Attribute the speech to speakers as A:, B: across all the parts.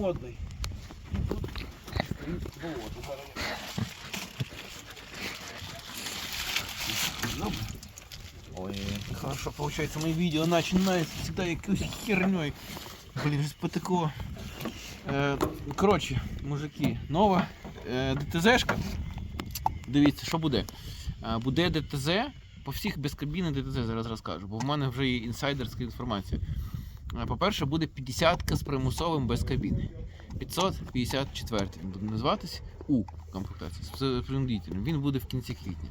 A: модний. І тут болото. Ой, хорошо получается, мои видео начинаются всегда якоюсь херней. Блин, щось потекло. Е, коротше, мужики, нова е, ДТЗшка. Дивіться, що буде. Е, буде ДТЗ, по всіх без кабіни ДТЗ зараз розкажу, бо в мене вже є інсайдерська інформація. Е, По-перше, буде 50 з примусовим без кабіни. 554 він буде називатись у комплектації з принудительним. Він буде в кінці квітня.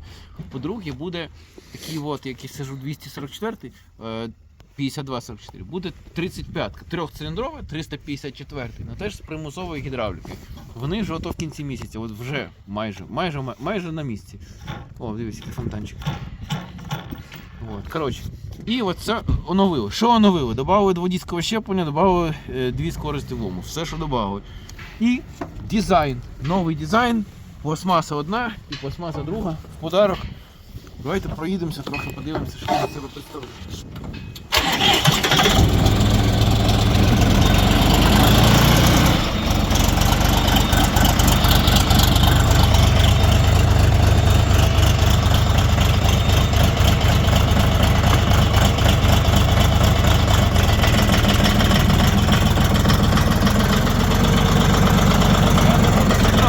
A: По-друге, буде такий от, який сижу 244 е, 5244. Буде 35-ка, трьохциліндрова, 354 ну теж з примусовою гідравлікою. Вони ж ото в кінці місяця, от вже майже, майже, майже на місці. О, дивись, який фонтанчик. От, коротше. І оце це оновили. Що оновили? Добавили до водійського щеплення, додали е, дві скорості лому. Все, що додали. І дизайн. Новий дизайн. Пластмаса одна і пластмаса друга в подарок. Давайте проїдемося, трохи подивимося, що на себе представляє.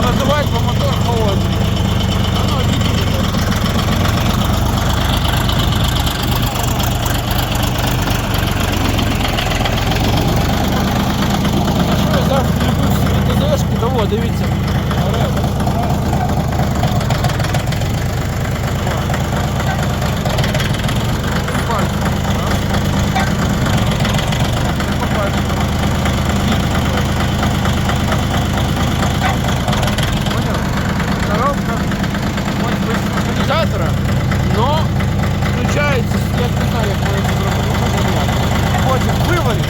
A: Називають, бо мотор холодний. А ну, відійдіть. Що я завжди люблю всі ДТЗшки, того, дивіться. Коробка хоть без механизатора, но включается, я не знаю, як вона це зробити. Потім виварить.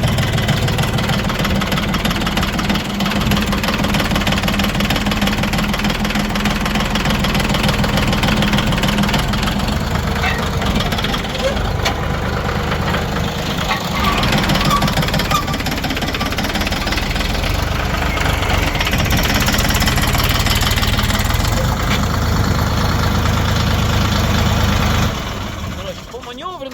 A: Коротше, по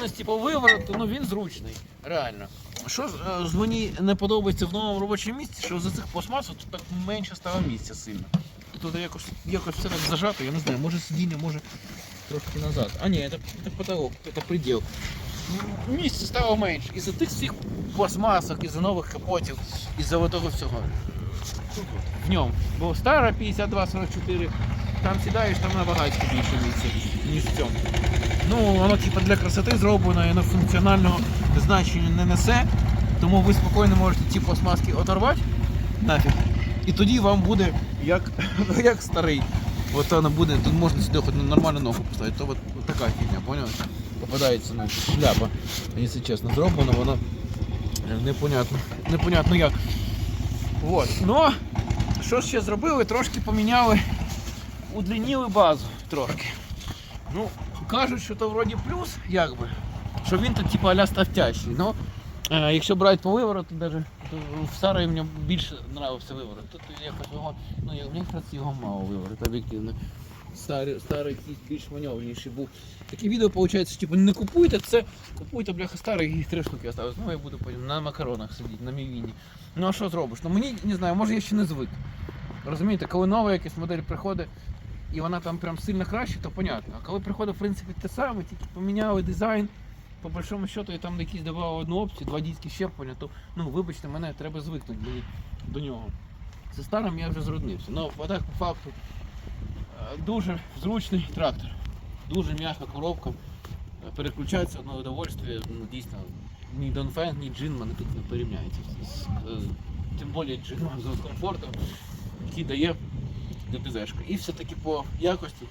A: маневреності, по вивороту, ну він зручний, реально. Що ж, е, мені не подобається в новому робочому місці, що за цих пластмасок тут так менше стало місця сильно. Тут якось, якось все так зажато, я не знаю, може сидіння, може трошки назад. А ні, це, це потолок, це приділ. Місця стало менше. Із-за тих всіх пластмасок, із-за нових капотів, із-за того всього. В ньому. Бо стара 52-44, там сідаєш, там набагато більше місця, ніж в цьому. Ну, воно типу для красоти зроблено і воно функціонального значення не несе. Тому ви спокійно можете ці пластмаски оторвати нафіг. І тоді вам буде як, як старий. От воно буде, тут можна сюди хоч нормальну ногу поставити. То от, от така фігня, поняв? Попадається ну, шляпа, якщо чесно, зроблено, воно непонятно, непонятно як. От. Ну, що ще зробили? Трошки поміняли, удлиніли базу трошки. Ну, кажуть, що то вроді плюс, якби, що він тут типу аля ставтящий. Ну, е, якщо брати по вивороту, даже, то в старий мені більше подобався виворот. Тут якось його, ну я- мені якраз його мало виворот, об'єктивно. Старий, старий якийсь більш маневреніший був. Такі відео, виходить, типу, не купуйте це, купуйте, бляха, старий, їх три штуки осталось. Ну, я буду потім на макаронах сидіти, на мівіні. Ну а що зробиш? Ну мені не знаю, може я ще не звик. Розумієте, коли нова якась модель приходить, і вона там прям сильно краще, то понятно. А коли приходить, в принципі, те саме, тільки поміняли дизайн, по большому счету, і там якісь додали одну опцію, два дійські щеплення, то ну вибачте мене, треба звикнути до нього. Зі старим я вже зруднився. Ну, а так по факту е, дуже зручний трактор. Дуже м'яка коробка. Е, Переключається одне удовольствие, ну дійсно, ні Донфен, ні Джин мене тут не порівняється. Е, Тим більше Джин з комфортом, який дає ДТЗшка. І все-таки по якості.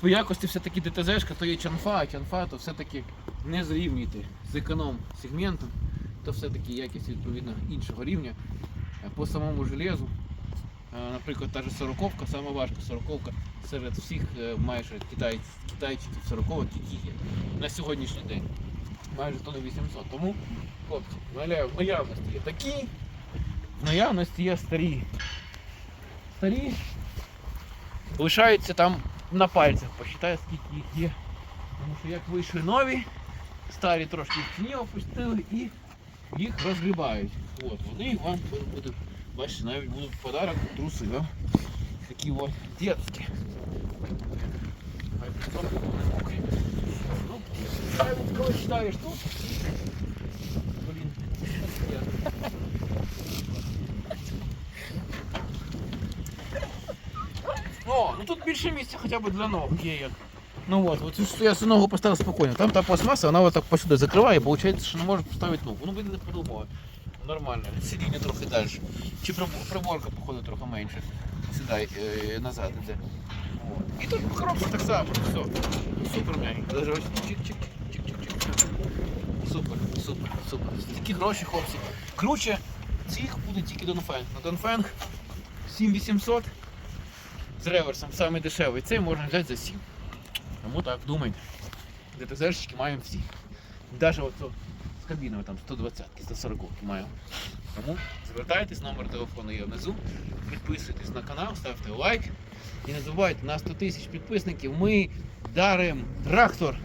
A: По якості все-таки ДТЗшка, то є чанфа, а чанфа то все-таки не зрівнюйте з економ сегментом, то все-таки якість відповідно іншого рівня. Е, По самому железу, е, наприклад, та ж сороковка, сама важка сороковка серед всіх е, майже китай, китайчиків сороковок, які є на сьогоднішній день. Майже тонни 800. Тому, хлопці, в наявності є такі, в наявності є старі. Старі лишаються там на пальцях, посчитай, скільки їх є. Тому що як вийшли нові, старі трошки в ціні опустили і їх розгрібають. От, вони вам будуть, бачите, навіть будуть в подарок труси, да? такі от детські. Хай підсохне, не мокрі. Ну, навіть коли читаєш тут, блін, О, ну тут більше місця хоча б для ног є як. Ну от, от я цю ногу поставив спокійно. Там та пластмаса, вона отак посюди закриває, і виходить, що не може поставити ногу. Ну, не подумав. Нормально. Сидіння трохи далі. Чи приборка, походу, трохи менше. Сідай е, назад іде. І тут коробка так само, все. Супер м'ягенько. Даже ось чик-чик, чик-чик-чик. Супер, супер, супер. Такі гроші, хлопці. Круче цих буде тільки Донфенг. На Донфенг 7800 з реверсом, саме дешевий. Цей можна взяти за 7. Тому так, думайте. ДТЗшечки маємо всі. Навіть оцю з кабіною там 120 140 маємо. Тому звертайтесь, номер телефону є внизу. Підписуйтесь на канал, ставте лайк. І не забувайте, на 100 тисяч підписників ми даримо трактор